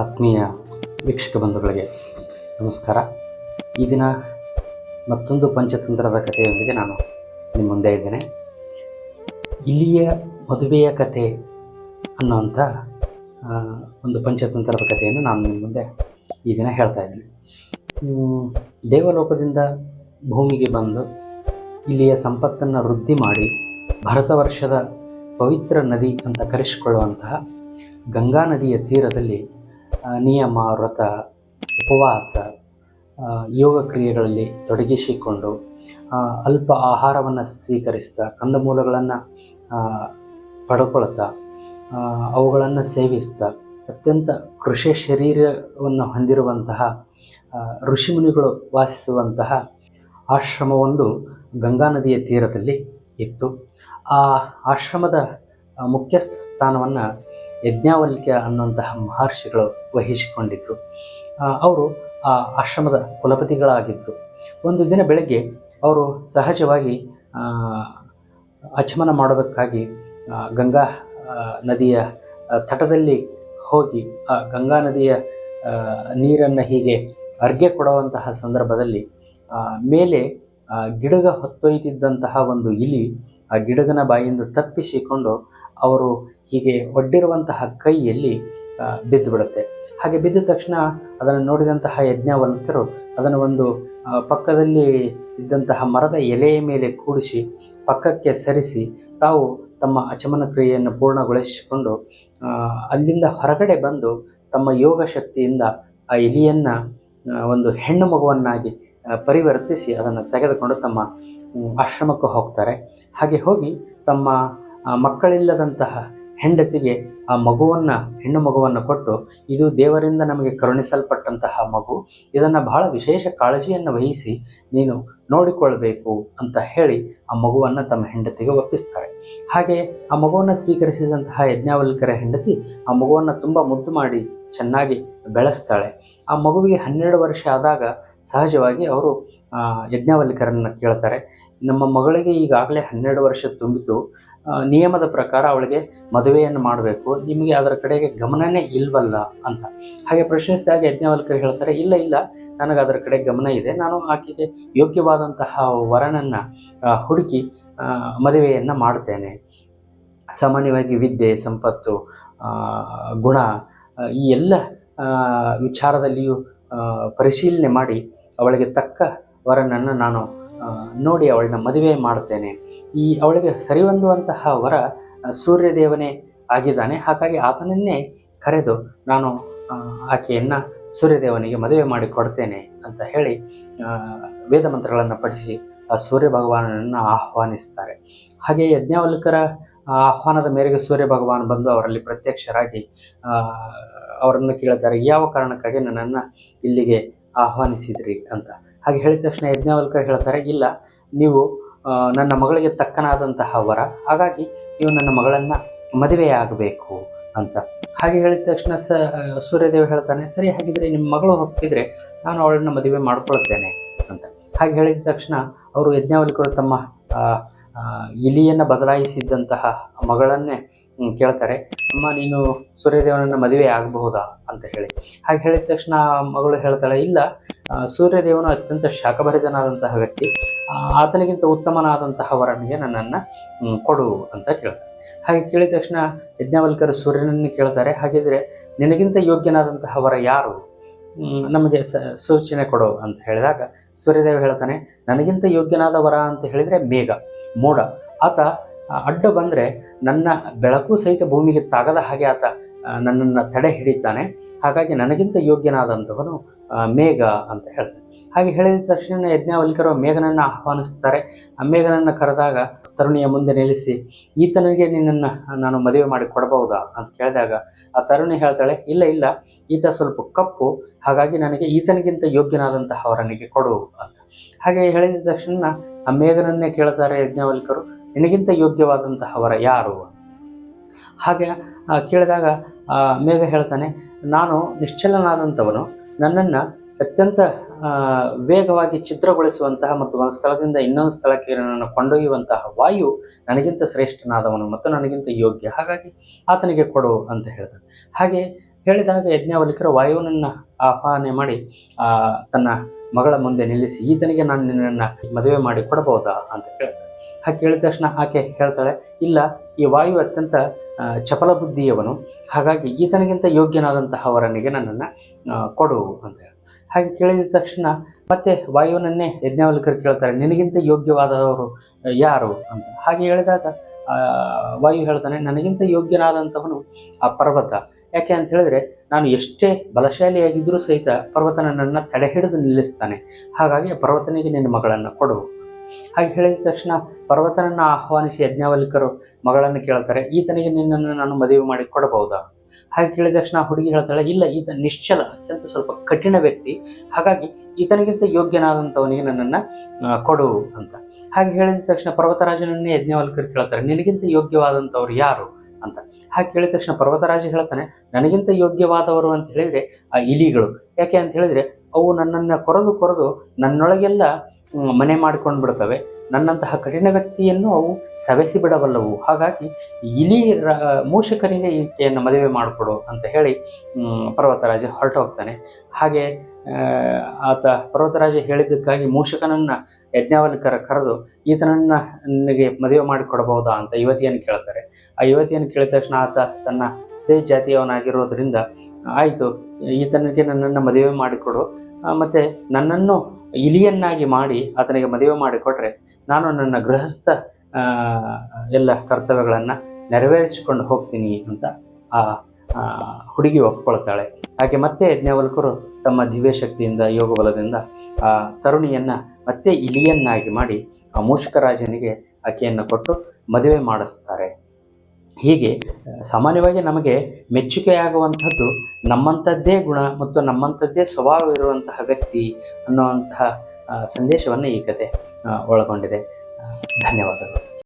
ಆತ್ಮೀಯ ವೀಕ್ಷಕ ಬಂಧುಗಳಿಗೆ ನಮಸ್ಕಾರ. ಈ ದಿನ ಮತ್ತೊಂದು ಪಂಚತಂತ್ರದ ಕಥೆಯೊಂದಿಗೆ ನಾನು ನಿಮ್ಮ ಮುಂದೆ ಇದ್ದೇನೆ. ಇಲ್ಲಿಯ ಮದುವೆಯ ಕಥೆ ಅನ್ನುವಂಥ ಒಂದು ಪಂಚತಂತ್ರದ ಕಥೆಯನ್ನು ನಾನು ನಿಮ್ಮ ಮುಂದೆ ಈ ದಿನ ಹೇಳ್ತಾ ಇದ್ದೀನಿ. ದೇವಲೋಕದಿಂದ ಭೂಮಿಗೆ ಬಂದು ಇಲ್ಲಿಯ ಸಂಪತ್ತನ್ನು ವೃದ್ಧಿ ಮಾಡಿ ಭಾರತ ವರ್ಷದ ಪವಿತ್ರ ನದಿ ಅಂತ ಕರೆಸಿಕೊಳ್ಳುವಂತಹ ಗಂಗಾ ನದಿಯ ತೀರದಲ್ಲಿ ನಿಯಮ, ವ್ರತ, ಉಪವಾಸ ಯೋಗ ಕ್ರಿಯೆಗಳಲ್ಲಿ ತೊಡಗಿಸಿಕೊಂಡು ಅಲ್ಪ ಆಹಾರವನ್ನು ಸ್ವೀಕರಿಸ್ತಾ ಕಂದಮೂಲಗಳನ್ನು ಪಡ್ಕೊಳ್ತಾ ಅವುಗಳನ್ನು ಸೇವಿಸ್ತಾ, ಅತ್ಯಂತ ಕೃಷಿ ಶರೀರವನ್ನು ಹೊಂದಿರುವಂತಹ ಋಷಿಮುನಿಗಳು ವಾಸಿಸುವಂತಹ ಆಶ್ರಮವೊಂದು ಗಂಗಾ ನದಿಯ ತೀರದಲ್ಲಿ ಇತ್ತು. ಆ ಆಶ್ರಮದ ಮುಖ್ಯಸ್ಥ ಸ್ಥಾನವನ್ನು ಯಜ್ಞಾವಲ್ಕ್ಯ ಅನ್ನುವಂತಹ ಮಹರ್ಷಿಗಳು ವಹಿಸಿಕೊಂಡಿದ್ದರು ಅವರು ಆ ಆಶ್ರಮದ ಕುಲಪತಿಗಳಾಗಿದ್ದರು ಒಂದು ದಿನ ಬೆಳಗ್ಗೆ ಅವರು ಸಹಜವಾಗಿ ಅಚಮನ ಮಾಡೋದಕ್ಕಾಗಿ ಗಂಗಾ ನದಿಯ ತಟದಲ್ಲಿ ಹೋಗಿ, ಆ, ಗಂಗಾ ನದಿಯ ನೀರನ್ನು ಹೀಗೆ ಅರ್ಗೆ ಕೊಡುವಂತಹ ಸಂದರ್ಭದಲ್ಲಿ ಮೇಲೆ ಗಿಡಗ ಹೊತ್ತೊಯ್ತಿದ್ದಂತಹ ಒಂದು ಇಲಿ ಆ ಗಿಡಗನ ಬಾಯಿಂದ ತಪ್ಪಿಸಿಕೊಂಡು ಅವರು ಹೀಗೆ ಒಡ್ಡಿರುವಂತಹ ಕೈಯಲ್ಲಿ ಬಿದ್ದು ಬಿಡುತ್ತೆ ಹಾಗೆ ಬಿದ್ದ ತಕ್ಷಣ ಅದನ್ನು ನೋಡಿದಂತಹ ಯಜ್ಞವಲ್ಕರು ಅದನ್ನು ಒಂದು ಪಕ್ಕದಲ್ಲಿ ಇದ್ದಂತಹ ಮರದ ಎಲೆಯ ಮೇಲೆ ಕೂಡಿಸಿ ಪಕ್ಕಕ್ಕೆ ಸರಿಸಿ ತಾವು ತಮ್ಮ ಅಚಮನ ಕ್ರಿಯೆಯನ್ನು ಪೂರ್ಣಗೊಳಿಸಿಕೊಂಡು ಅಲ್ಲಿಂದ ಹೊರಗಡೆ ಬಂದು ತಮ್ಮ ಯೋಗ ಶಕ್ತಿಯಿಂದ ಆ ಇಲಿಯನ್ನು ಒಂದು ಹೆಣ್ಣು ಮಗುವನ್ನಾಗಿ ಪರಿವರ್ತಿಸಿ ಅದನ್ನು ತೆಗೆದುಕೊಂಡು ತಮ್ಮ ಆಶ್ರಮಕ್ಕೆ ಹೋಗ್ತಾರೆ. ಹಾಗೆ ಹೋಗಿ ತಮ್ಮ ಮಕ್ಕಳಿಲ್ಲದಂತಹ ಹೆಂಡತಿಗೆ ಆ ಮಗುವನ್ನು ಹೆಣ್ಣು ಮಗುವನ್ನು ಕೊಟ್ಟು ಇದು ದೇವರಿಂದ ನಮಗೆ ಕರುಣಿಸಲ್ಪಟ್ಟಂತಹ ಮಗು ಇದನ್ನು ಬಹಳ ವಿಶೇಷ ಕಾಳಜಿಯನ್ನು ವಹಿಸಿ ನೀನು ನೋಡಿಕೊಳ್ಬೇಕು ಅಂತ ಹೇಳಿ ಆ ಮಗುವನ್ನು ತಮ್ಮ ಹೆಂಡತಿಗೆ ಒಪ್ಪಿಸ್ತಾರೆ. ಹಾಗೆ ಆ ಮಗುವನ್ನು ಸ್ವೀಕರಿಸಿದಂತಹ ಯಜ್ಞಾವಲ್ಕರ ಹೆಂಡತಿ ಆ ಮಗುವನ್ನು ತುಂಬ ಮುದ್ದು ಮಾಡಿ ಚೆನ್ನಾಗಿ ಬೆಳೆಸ್ತಾಳೆ. ಆ ಮಗುವಿಗೆ ಹನ್ನೆರಡು ವರ್ಷ ಆದಾಗ ಸಹಜವಾಗಿ ಅವರು ಆ, ಯಜ್ಞಾವಲ್ಕರನ್ನು ಕೇಳ್ತಾರೆ. ನಮ್ಮ ಮಗಳಿಗೆ ಈಗಾಗಲೇ ಹನ್ನೆರಡು ವರ್ಷ ತುಂಬಿತು. ಆ, ನಿಯಮದ ಪ್ರಕಾರ ಅವಳಿಗೆ ಮದುವೆಯನ್ನು ಮಾಡಬೇಕು. ನಿಮಗೆ ಅದರ ಕಡೆಗೆ ಗಮನನೇ ಇಲ್ವಲ್ಲ ಅಂತ. ಹಾಗೆ ಪ್ರಶ್ನಿಸಿದಾಗ ಯಜ್ಞವಲ್ಕರ್ ಹೇಳ್ತಾರೆ, ಇಲ್ಲ ಇಲ್ಲ, ನನಗೆ ಅದರ ಕಡೆ ಗಮನ ಇದೆ. ನಾನು ಆಕೆಗೆ ಯೋಗ್ಯವಾದಂತಹ ವರನನ್ನು ಹುಡುಕಿ ಮದುವೆಯನ್ನು ಮಾಡ್ತೇನೆ. ಸಾಮಾನ್ಯವಾಗಿ ವಿದ್ಯೆ, ಸಂಪತ್ತು ಗುಣ ಈ ಎಲ್ಲ ವಿಚಾರದಲ್ಲಿಯೂ ಪರಿಶೀಲನೆ ಮಾಡಿ ಅವಳಿಗೆ ತಕ್ಕ ವರನನ್ನು ನಾನು ನೋಡಿ ಅವಳನ್ನ ಮದುವೆ ಮಾಡ್ತೇನೆ. ಈ ಅವಳಿಗೆ ಸರಿಹೊಂದುವಂತಹ ವರ ಸೂರ್ಯದೇವನೇ ಆಗಿದ್ದಾನೆ. ಹಾಗಾಗಿ ಆತನನ್ನೇ ಕರೆದು ನಾನು ಆಕೆಯನ್ನು ಸೂರ್ಯದೇವನಿಗೆ ಮದುವೆ ಮಾಡಿ ಕೊಡ್ತೇನೆ ಅಂತ ಹೇಳಿ ವೇದ ಮಂತ್ರಗಳನ್ನು ಪಠಿಸಿ ಆ ಸೂರ್ಯ ಭಗವಾನನನ್ನು ಆಹ್ವಾನಿಸ್ತಾರೆ. ಹಾಗೆ ಯಜ್ಞವಲ್ಕರ ಆಹ್ವಾನದ ಮೇರೆಗೆ ಸೂರ್ಯ ಭಗವಾನ್ ಬಂದು ಅವರಲ್ಲಿ ಪ್ರತ್ಯಕ್ಷರಾಗಿ ಅವರನ್ನು ಕೇಳಿದ್ದಾರೆ. ಯಾವ ಕಾರಣಕ್ಕಾಗಿ ನನ್ನನ್ನು ಇಲ್ಲಿಗೆ ಆಹ್ವಾನಿಸಿದ್ರಿ ಅಂತ. ಹಾಗೆ ಹೇಳಿದ ತಕ್ಷಣ ಯಜ್ಞವಲ್ಕರ್ ಹೇಳ್ತಾರೆ, ಇಲ್ಲ, ನೀವು ನನ್ನ ಮಗಳಿಗೆ ತಕ್ಕನಾದಂತಹ ವರ, ಹಾಗಾಗಿ ನೀವು ನನ್ನ ಮಗಳನ್ನು ಮದುವೆಯಾಗಬೇಕು ಅಂತ. ಹಾಗೆ ಹೇಳಿದ ತಕ್ಷಣ ಸ ಸೂರ್ಯದೇವ ಹೇಳ್ತಾನೆ, ಸರಿ, ಹಾಗಿದ್ರೆ ನಿಮ್ಮ ಮಗಳು ಒಪ್ಪಿದ್ರೆ ನಾನು ಅವಳನ್ನು ಮದುವೆ ಮಾಡ್ಕೊಳ್ತೇನೆ ಅಂತ. ಹಾಗೆ ಹೇಳಿದ ತಕ್ಷಣ ಅವರು ಯಜ್ಞಾವಲ್ಕರು ತಮ್ಮ ಇಲಿಯನ್ನು ಬದಲಾಯಿಸಿದ್ದಂತಹ ಮಗಳನ್ನೇ ಕೇಳ್ತಾರೆ. ಅಮ್ಮ, ನೀನು ಸೂರ್ಯದೇವನನ್ನು ಮದುವೆ ಆಗಬಹುದಾ ಅಂತ ಹೇಳಿ. ಹಾಗೆ ಹೇಳಿದ ತಕ್ಷಣ ಮಗಳು ಹೇಳ್ತಾಳೆ, ಇಲ್ಲ ಸೂರ್ಯದೇವನು ಅತ್ಯಂತ ಶಾಖಭರಿತನಾದಂತಹ ವ್ಯಕ್ತಿ. ಆತನಿಗಿಂತ ಉತ್ತಮನಾದಂತಹ ವರನಿಗೆ ನನ್ನನ್ನು ಕೊಡು ಅಂತ ಕೇಳ್ತಾರೆ ಹಾಗೆ ಕೇಳಿದ ತಕ್ಷಣ ಯಜ್ಞವಲ್ಕರು ಸೂರ್ಯನನ್ನು ಕೇಳ್ತಾರೆ. ಹಾಗಿದ್ರೆ ನಿನಗಿಂತ ಯೋಗ್ಯನಾದಂತಹ ವರ ಯಾರು? ನಮಗೆ ಸೂಚನೆ ಕೊಡು ಅಂತ ಹೇಳಿದಾಗ ಸೂರ್ಯದೇವ ಹೇಳ್ತಾನೆ, ನನಗಿಂತ ಯೋಗ್ಯನಾದ ವರ ಅಂತ ಹೇಳಿದರೆ ಮೇಘ, ಮೋಡ. ಆತ ಅಡ್ಡ ಬಂದರೆ ನನ್ನ ಬೆಳಕು ಸಹಿತ ಭೂಮಿಗೆ ತಾಗದ ಹಾಗೆ ಆತ ನನ್ನನ್ನು ತಡೆ ಹಿಡಿತಾನೆ. ಹಾಗಾಗಿ ನನಗಿಂತ ಯೋಗ್ಯನಾದಂಥವನು ಮೇಘ ಅಂತ ಹೇಳ್ತಾನೆ. ಹಾಗೆ ಹೇಳಿದ ತಕ್ಷಣ ಯಜ್ಞವಲ್ಕರು ಮೇಘನನ್ನು ಆಹ್ವಾನಿಸ್ತಾರೆ. ಆ ಮೇಘನನ್ನು ಕರೆದಾಗ ತರುಣಿಯ ಮುಂದೆ ನಿಲ್ಲಿಸಿ, ಈತನಿಗೆ ನಿನ್ನನ್ನು ನಾನು ಮದುವೆ ಮಾಡಿ ಕೊಡಬಹುದಾ? ಅಂತ ಕೇಳಿದಾಗ, ಆ ತರುಣಿ ಹೇಳ್ತಾಳೆ, ಇಲ್ಲ ಇಲ್ಲ, ಈತ ಸ್ವಲ್ಪ ಕಪ್ಪು, ಹಾಗಾಗಿ ನನಗೆ ಈತನಿಗಿಂತ ಯೋಗ್ಯನಾದಂತಹ ಅವರನಿಗೆ ಕೊಡು ಅಂತ. ಹಾಗೆ ಹೇಳಿದ ತಕ್ಷಣ ಆ ಮೇಘನನ್ನೇ ಕೇಳ್ತಾರೆ ಯಜ್ಞವಲ್ಕರು ನಿನಗಿಂತ ಯೋಗ್ಯವಾದಂತಹ ವರ ಯಾರು? ಹಾಗೆ ಕೇಳಿದಾಗ ಮೇಘ ಹೇಳ್ತಾನೆ, ನಾನು ನಿಶ್ಚಲನಾದಂಥವನು, ನನ್ನನ್ನು ಅತ್ಯಂತ ವೇಗವಾಗಿ ಚಿತ್ರಗೊಳಿಸುವಂತಹ ಮತ್ತು ಒಂದು ಸ್ಥಳದಿಂದ ಇನ್ನೊಂದು ಸ್ಥಳಕ್ಕೆ ನನ್ನನ್ನು ಕೊಂಡೊಯ್ಯುವಂತಹ ವಾಯು ನನಗಿಂತ ಶ್ರೇಷ್ಠನಾದವನು ಮತ್ತು ನನಗಿಂತ ಯೋಗ್ಯ. ಹಾಗಾಗಿ ಆತನಿಗೆ ಕೊಡು ಅಂತ ಹೇಳ್ತಾನೆ. ಹಾಗೆ ಹೇಳಿದಾಗ ಯಜ್ಞಾವಲಿಕರು ವಾಯುವನನ್ನು ಆಹ್ವಾನ ಮಾಡಿ ತನ್ನ ಮಗಳ ಮುಂದೆ ನಿಲ್ಲಿಸಿ, ಈತನಿಗೆ ನಾನು ನಿನ್ನನ್ನು ಮದುವೆ ಮಾಡಿ ಕೊಡಬಹುದಾ? ಅಂತ ಕೇಳ್ತಾಳೆ ಹಾಗೆ ಕೇಳಿದ ತಕ್ಷಣ ಆಕೆ ಹೇಳ್ತಾಳೆ, ಇಲ್ಲ, ಈ ವಾಯು ಅತ್ಯಂತ ಚಪಲ ಬುದ್ಧಿಯವನು. ಹಾಗಾಗಿ ಈತನಿಗಿಂತ ಯೋಗ್ಯನಾದಂತಹ ವರನಿಗೆ ನನ್ನನ್ನು ಕೊಡು ಅಂತ ಹೇಳಿ. ಹಾಗೆ ಕೇಳಿದ ತಕ್ಷಣ ಮತ್ತೆ ವಾಯುವನನ್ನೇ ಯಜ್ಞಾವಲಿಕರು ಕೇಳ್ತಾರೆ, ನಿನಗಿಂತ ಯೋಗ್ಯವಾದವರು ಯಾರು? ಅಂತ. ಹಾಗೆ ಹೇಳಿದಾಗ ವಾಯು ಹೇಳ್ತಾನೆ, ನನಗಿಂತ ಯೋಗ್ಯನಾದಂಥವನು ಆ ಪರ್ವತ. ಯಾಕೆ ಅಂತ ಹೇಳಿದ್ರೆ, ನಾನು ಎಷ್ಟೇ ಬಲಶಾಲಿಯಾಗಿದ್ದರೂ ಸಹಿತ ಪರ್ವತ ನನ್ನನ್ನು ತಡೆ ಹಿಡಿದು ನಿಲ್ಲಿಸ್ತಾನೆ. ಹಾಗಾಗಿ ಪರ್ವತನಿಗೆ ನಿನ್ನ ಮಗಳನ್ನು ಕೊಡು. ಹಾಗೆ ಹೇಳಿದ ತಕ್ಷಣ ಪರ್ವತನನ್ನು ಆಹ್ವಾನಿಸಿ ಯಜ್ಞಾವಲಿಕರು ಮಗಳನ್ನು ಕೇಳ್ತಾರೆ, ಈತನಿಗೆ ನಿನ್ನನ್ನು ನಾನು ಮದುವೆ ಮಾಡಿ ಕೊಡಬಹುದಾ? ಹಾಗೆ ಕೇಳಿದ ತಕ್ಷಣ ಹುಡುಗಿ ಹೇಳ್ತಾಳೆ, ಇಲ್ಲ, ಈತ ನಿಶ್ಚಲ, ಅತ್ಯಂತ ಸ್ವಲ್ಪ ಕಠಿಣ ವ್ಯಕ್ತಿ. ಹಾಗಾಗಿ ಈತನಿಗಿಂತ ಯೋಗ್ಯನಾದಂಥವನಿಗೆ ನನ್ನನ್ನು ಕೊಡು ಅಂತ. ಹಾಗೆ ಹೇಳಿದ ತಕ್ಷಣ ಪರ್ವತರಾಜನನ್ನೇ ಯಜ್ಞವಲ್ಕರು ಕೇಳ್ತಾರೆ, ನಿನಗಿಂತ ಯೋಗ್ಯವಾದಂಥವ್ರು ಯಾರು? ಅಂತ. ಹಾಗೆ ಕೇಳಿದ ತಕ್ಷಣ ಪರ್ವತರಾಜ ಹೇಳ್ತಾನೆ, ನನಗಿಂತ ಯೋಗ್ಯವಾದವರು ಅಂತ ಹೇಳಿದರೆ, ಆ, ಇಲಿಗಳು. ಯಾಕೆ ಅಂತ ಹೇಳಿದರೆ ಅವು ನನ್ನನ್ನು ಕೊರೆದು ಕೊರೆದು ನನ್ನೊಳಗೆಲ್ಲ ಮನೆ ಮಾಡಿಕೊಂಡು ಬಿಡ್ತವೆ. ನನ್ನಂತಹ ಕಠಿಣ ವ್ಯಕ್ತಿಯನ್ನು ಅವು ಸವೆಸಿ ಬಿಡಬಲ್ಲವು. ಹಾಗಾಗಿ ಇಲಿ ರ- ಮೂಷಕನಿಗೆ ಈಕೆಯನ್ನು ಮದುವೆ ಮಾಡಿಕೊಡು ಅಂತ ಹೇಳಿ ಪರ್ವತರಾಜ ಹೊರಟು ಹೋಗ್ತಾನೆ. ಹಾಗೆ ಆತ ಪರ್ವತರಾಜ ಹೇಳಿದ್ದಕ್ಕಾಗಿ ಮೂಷಕನನ್ನು, ಯಜ್ಞಾವಲ್ಕರ ಕರೆದು ಈತನನ್ನು ನನಗೆ ಮದುವೆ ಮಾಡಿಕೊಡಬಹುದಾ ಅಂತ ಯುವತಿಯನ್ನು ಕೇಳ್ತಾರೆ. ಆ ಯುವತಿಯನ್ನು ಕೇಳಿದ ತಕ್ಷಣ ಆತ ತನ್ನ ಅದೇ ಜಾತಿಯವನಾಗಿರೋದ್ರಿಂದ ಆಯಿತು, ಈತನಿಗೆ ನನ್ನನ್ನು ಮದುವೆ ಮಾಡಿಕೊಡು. ಮತ್ತು ನನ್ನನ್ನು ಇಲಿಯನ್ನಾಗಿ ಮಾಡಿ ಆತನಿಗೆ ಮದುವೆ ಮಾಡಿಕೊಟ್ರೆ ನಾನು ನನ್ನ ಗೃಹಸ್ಥ ಎಲ್ಲ ಕರ್ತವ್ಯಗಳನ್ನು ನೆರವೇರಿಸಿಕೊಂಡು ಹೋಗ್ತೀನಿ ಅಂತ ಆ ಹುಡುಗಿ ಒಪ್ಕೊಳ್ತಾಳೆ. ಹಾಗೆ ಮತ್ತೆ ಯಜ್ಞವಲ್ಕರು ತಮ್ಮ ದಿವ್ಯ ಶಕ್ತಿಯಿಂದ, ಯೋಗ ಬಲದಿಂದ ಆ ತರುಣಿಯನ್ನು ಮತ್ತೆ ಇಲಿಯನ್ನಾಗಿ ಮಾಡಿ ಆ ಮೂಷಕರಾಜನಿಗೆ ಆಕೆಯನ್ನು ಕೊಟ್ಟು ಮದುವೆ ಮಾಡಿಸ್ತಾರೆ. ಹೀಗೆ ಸಾಮಾನ್ಯವಾಗಿ ನಮಗೆ ಮೆಚ್ಚುಗೆಯಾಗುವಂಥದ್ದು ನಮ್ಮಂಥದ್ದೇ ಗುಣ ಮತ್ತು ನಮ್ಮಂಥದ್ದೇ ಸ್ವಭಾವ ಇರುವಂತಹ ವ್ಯಕ್ತಿ ಅನ್ನುವಂತಹ ಸಂದೇಶವನ್ನು ಈ ಕತೆ ಒಳಗೊಂಡಿದೆ. ಧನ್ಯವಾದಗಳು.